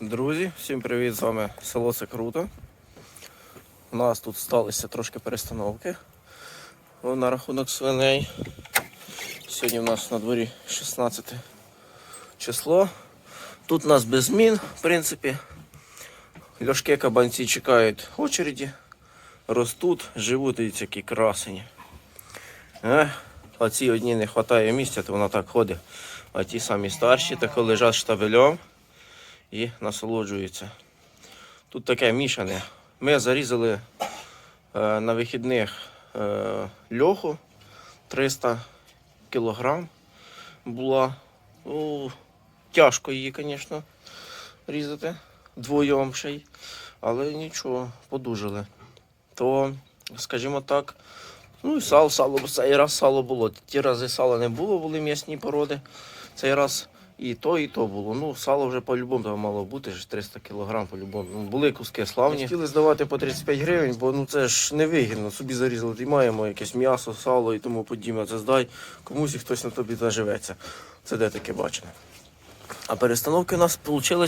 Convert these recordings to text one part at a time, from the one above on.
Друзі, всім привіт! З вами село Це Круто. У нас тут сталися трошки перестановки на рахунок свиней. Сьогодні у нас на дворі 16 число. Тут у нас без змін, в принципі. Льошки кабанці чекають очереді, ростуть, живуть, дивіться, які красені. Е, а ці одні не вистачає місця, то вона так ходить. А ті самі старші тако лежать штабелем і насолоджуються. Тут таке мішане. Ми зарізали е, на вихідних е, льоху 300 кілограм була. Ну, тяжко її, звісно, різати двоєм ще й. Але нічого, подужали. То, скажімо так, ну і сало, сало, цей раз сало було. Ті рази сала не було, були м'ясні породи. Цей раз і то, і то було. Ну, сало вже по-любому там мало бути, ж 300 кг по-любому. Ну, були куски славні. Хотіли здавати по 35 гривень, бо ну це ж невигідно. Собі зарізали, і маємо якесь м'ясо, сало і тому подібне. Це здай комусь і хтось на тобі заживеться. Це де таке бачено. А перестановки у нас вийшли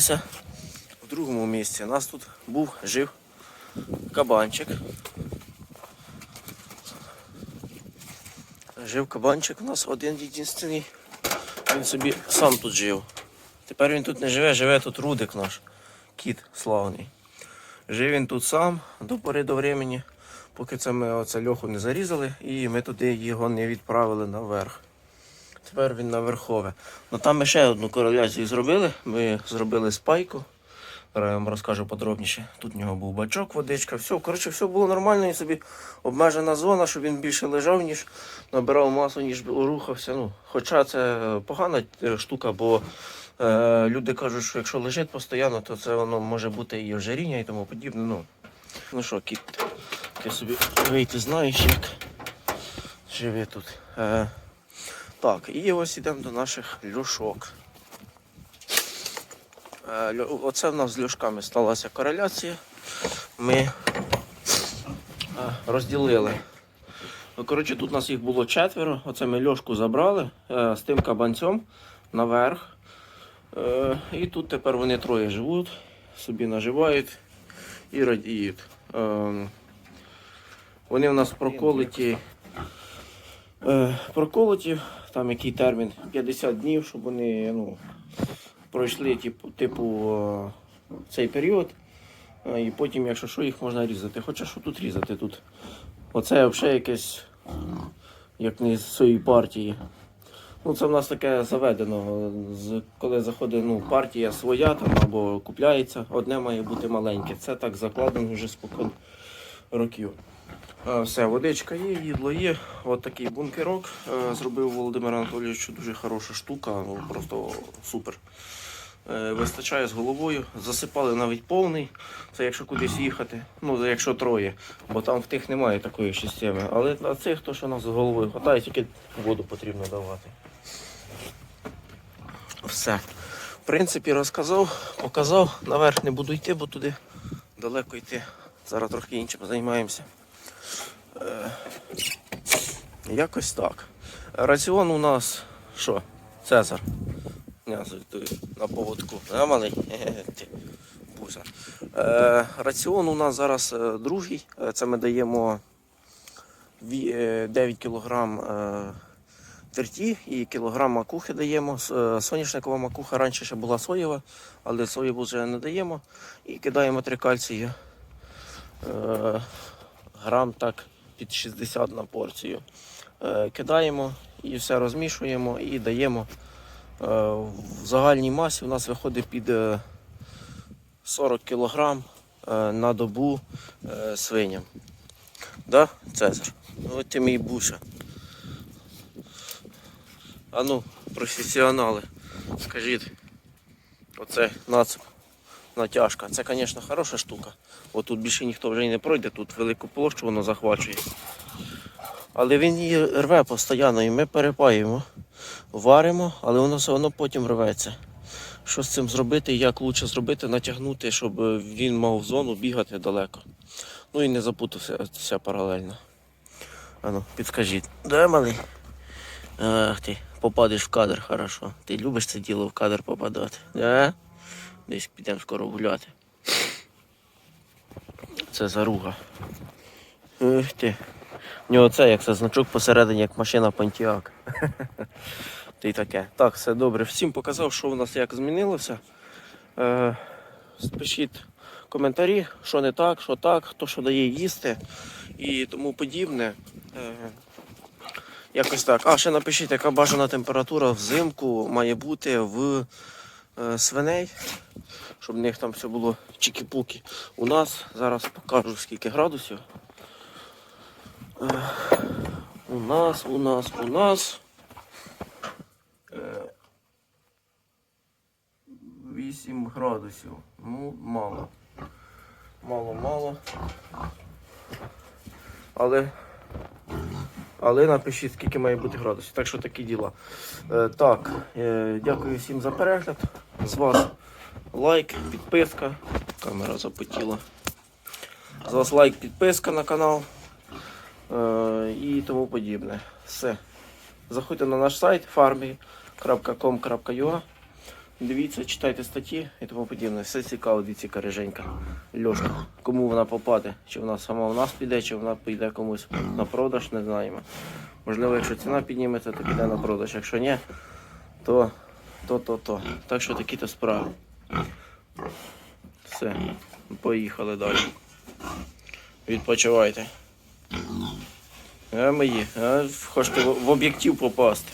в другому місці. У нас тут був жив кабанчик. Жив кабанчик у нас один єдинственний. Він собі сам тут жив. Тепер він тут не живе, живе тут Рудик наш, кіт славний. Жив він тут сам до пори до времени, поки це ми оце льоху не зарізали і ми туди його не відправили наверх. Тепер він на верхове. Ну там ми ще одну короляцію зробили. Ми зробили спайку. Зараз я вам розкажу подробніше. Тут в нього був бачок, водичка, все. Коротше, все було нормально, і собі обмежена зона, щоб він більше лежав, ніж набирав масу, ніж рухався. Ну, хоча це погана е, штука, бо е, люди кажуть, що якщо лежить постійно, то це воно може бути і ожиріння і тому подібне. Ну, ну що, кіт, ти собі вийти знаєш, як живе тут. Е, так, і ось йдемо до наших льошок. Е, Оце в нас з льошками сталася кореляція. Ми е, розділили. Ну, коротше, тут у нас їх було четверо. Оце ми льошку забрали е, з тим кабанцем наверх. І тут тепер вони троє живуть, собі наживають і радіють. Вони в нас Проколоті, там який термін 50 днів, щоб вони ну, пройшли типу, типу цей період. Е, І потім, якщо що, їх можна різати. Хоча що тут різати? Тут оце взагалі якесь, як не з цієї партії. Ну, це в нас таке заведено. Коли заходить ну, партія своя там, або купляється, одне має бути маленьке. Це так закладено вже спокон років. Е, Все, водичка є, їдло є. От такий бункерок е, зробив Володимир Анатолійович. Дуже хороша штука, ну просто супер. Е, Вистачає з головою. Засипали навіть повний. Це якщо кудись їхати. Ну, якщо троє, бо там в тих немає такої системи. Але на цих, то що нас з головою хватає, тільки воду потрібно давати. Все. В принципі, розказав, показав. Наверх не буду йти, бо туди далеко йти. Зараз трохи іншим займаємося. Е, Якось так. Раціон у нас що? Цезар. На поводку. А Буса. Е, раціон у нас зараз е, другий. Е, Це ми даємо е, 9 кг е, терті і кілограм макухи даємо. Е, Соняшникова макуха раніше ще була соєва, але соєву вже не даємо. І кидаємо три кальції. Е, грам так під 60 на порцію. Е, Кидаємо і все розмішуємо і даємо. Е, В загальній масі у нас виходить під е, 40 кг на добу е, свиням. Да, Цезар? Ну, ти мій буша. А ну, професіонали, скажіть, оце нацеп натяжка. Це, звісно, хороша штука. Бо тут більше ніхто вже й не пройде, тут велику площу воно захвачує. Але він її рве постійно і ми перепаюємо, варимо, але воно все одно потім рветься. Що з цим зробити, як краще зробити, натягнути, щоб він мав зону бігати далеко. Ну і не запутався паралельно. Ану, підскажіть. Де малий? Ах ти, попадеш в кадр, хорошо. Ти любиш це діло в кадр попадати. Да? Десь підемо скоро гуляти. Це заруга. Ух ти. У нього це як це значок посередині, як машина Pontiac. Та таке. Так, все добре. Всім показав, що у нас як змінилося. Е, спишіть коментарі, що не так, що так, хто що дає їсти і тому подібне. Е, якось так. А, ще напишіть, яка бажана температура взимку має бути в свиней, щоб в них там все було чікі-пуки. У нас зараз покажу скільки градусів. Е, у нас, у нас, у нас. Е, 8 градусів. Ну, мало. Мало, мало. Але. Але напишіть, скільки має бути градусів. Так що такі діла. Е, так, е, дякую всім за перегляд. З вас лайк, підписка. Камера запотіла. З вас лайк, підписка на канал е, і тому подібне. Все. Заходьте на наш сайт farmy.com.ua Дивіться, читайте статті і тому подібне. Все цікаво, дивіться, яка риженька. Льошка. Кому вона попаде? Чи вона сама в нас піде, чи вона піде комусь на продаж, не знаємо. Можливо, якщо ціна підніметься, то піде на продаж. Якщо ні, то то, то, то. Так що такі то справи. Все, поїхали далі. Відпочивайте. А мої, а хочете в об'єктив попасти.